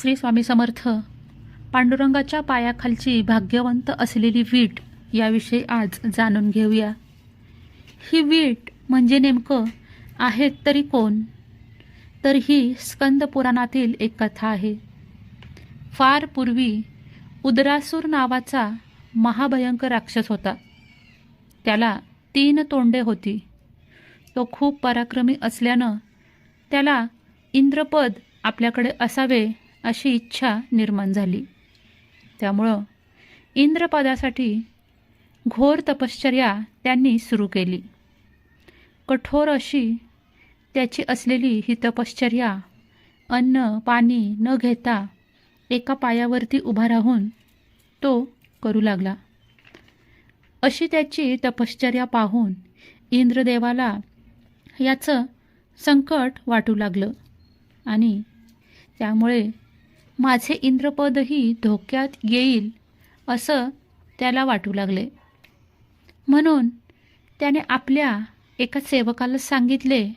श्री स्वामी समर्थ. पांडुरंगाच्या पायाखालची भाग्यवंत असलेली वीट याविषयी आज जाणून घेऊया. ही वीट म्हणजे नेमकं आहेत तरी कोण? तर ही स्कंद पुराणातील एक कथा आहे. फार पूर्वी उदरासूर नावाचा महाभयंकर राक्षस होता. त्याला तीन तोंडे होती. तो खूप पराक्रमी असल्यानं त्याला इंद्रपद आपल्याकडे असावे अशी इच्छा निर्माण झाली. त्यामुळं इंद्रपदासाठी घोर तपश्चर्या त्यांनी सुरू केली. कठोर अशी त्याची असलेली ही तपश्चर्या अन्न पाणी न घेता एका पायावरती उभा राहून तो करू लागला. अशी त्याची तपश्चर्या पाहून इंद्रदेवाला याचं संकट वाटू लागलं आणि त्यामुळे माझे इंद्रपदही धोक्यात येईल असं त्याला वाटू लागले. म्हणून त्याने आपल्या एका सेवकाला सांगितले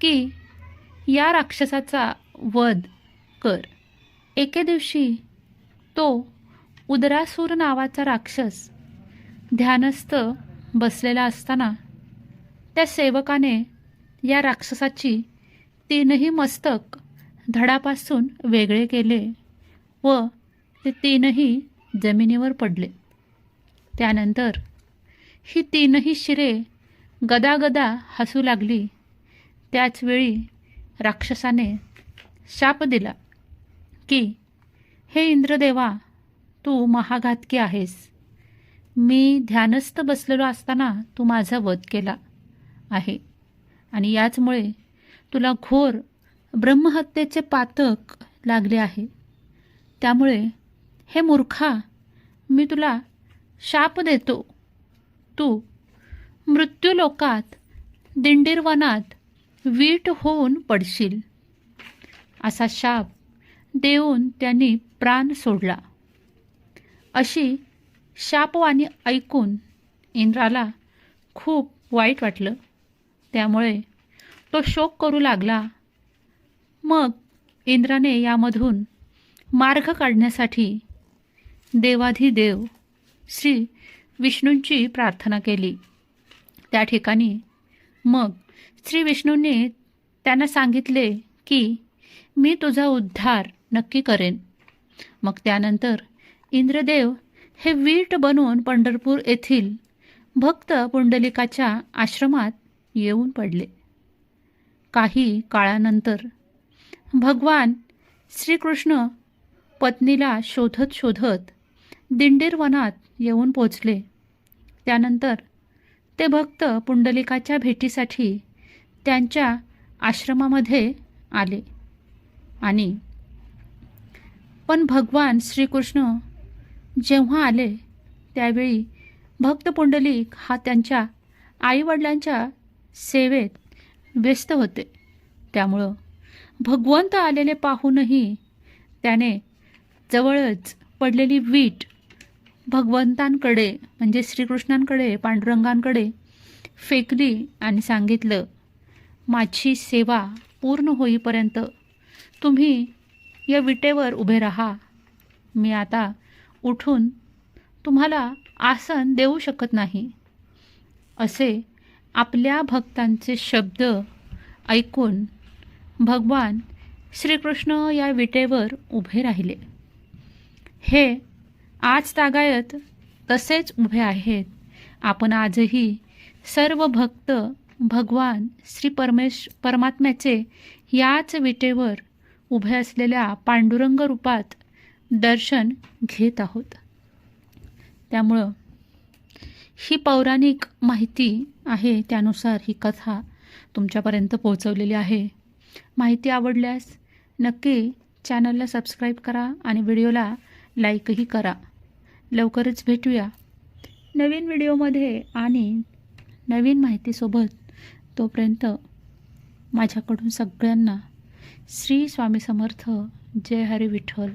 की या राक्षसाचा वध कर. एके दिवशी तो उदरासूर नावाचा राक्षस ध्यानस्थ बसलेला असताना त्या सेवकाने या राक्षसाची तीनही मस्तक धडापासून वेगळे केले व ते तीनही जमिनीवर पडले. त्यानंतर ही तीनही शिरे गदागदा हसू लागली. त्याचवेळी राक्षसाने शाप दिला की हे इंद्रदेवा तू महाघातकी आहेस. मी ध्यानस्थ बसलेलो असताना तू माझा वध केला आहे आणि याचमुळे तुला घोर ब्रह्महत्येचे पातक लागले आहे. त्यामुळे हे मूर्खा मी तुला शाप देतो. तू मृत्यूलोकात दिंडीरवनात वीट होऊन पडशील. असा शाप देऊन त्यांनी प्राण सोडला. अशी शापवाणी ऐकून इंद्राला खूप वाईट वाटलं. त्यामुळे तो शोक करू लागला. मग इंद्राने यामधून मार्ग काढण्यासाठी देवाधिदेव श्री विष्णूंची प्रार्थना केली. त्या ठिकाणी मग श्री विष्णूंनी त्यांना सांगितले की मी तुझा उद्धार नक्की करेन. मग त्यानंतर इंद्रदेव हे वीट बनवून पंढरपूर येथील भक्त पुंडलिकाच्या आश्रमात येऊन पडले. काही काळानंतर भगवान श्रीकृष्ण पत्नीला शोधत शोधत दिंडीर वनात येऊन पोचले. त्यानंतर ते भक्त पुंडलिकाच्या भेटीसाठी त्यांच्या आश्रमामध्ये आले. आणि पण भगवान श्रीकृष्ण जेव्हा आले त्यावेळी भक्त पुंडलिक हा त्यांच्या आईवडिलांच्या सेवेत व्यस्त होते. त्यामुळं भगवंत आलेले पाहूनही त्याने जवळच पडलेली वीट भगवंतांकडे म्हणजे श्रीकृष्णांकडे पांडुरंगांकडे फेकली आणि सांगितलं माझी सेवा पूर्ण होईपर्यंत तुम्ही या विटेवर उभे राहा. मी आता उठून तुम्हाला आसन देऊ शकत नाही. असे आपल्या भक्तांचे शब्द ऐकून भगवान श्रीकृष्ण या विटेवर उभे राहिले. हे आज तागायत तसेच उभे आहेत. आपण आजही सर्व भक्त भगवान श्री परमेश परमात्म्याचे याच विटेवर उभे असलेल्या पांडुरंग रूपात दर्शन घेत आहोत. त्यामुळं ही पौराणिक माहिती आहे त्यानुसार ही कथा तुमच्यापर्यंत पोहोचवलेली आहे. माहिती आवडल्यास नक्की चॅनलला सबस्क्राईब करा आणि व्हिडिओला लाईकही करा. लवकरच भेटूया. नवीन व्हिडिओमध्ये आणि नवीन माहितीसोबत तोपर्यंत माझ्याकडून सगळ्यांना श्री स्वामी समर्थ. जय हरी विठ्ठल.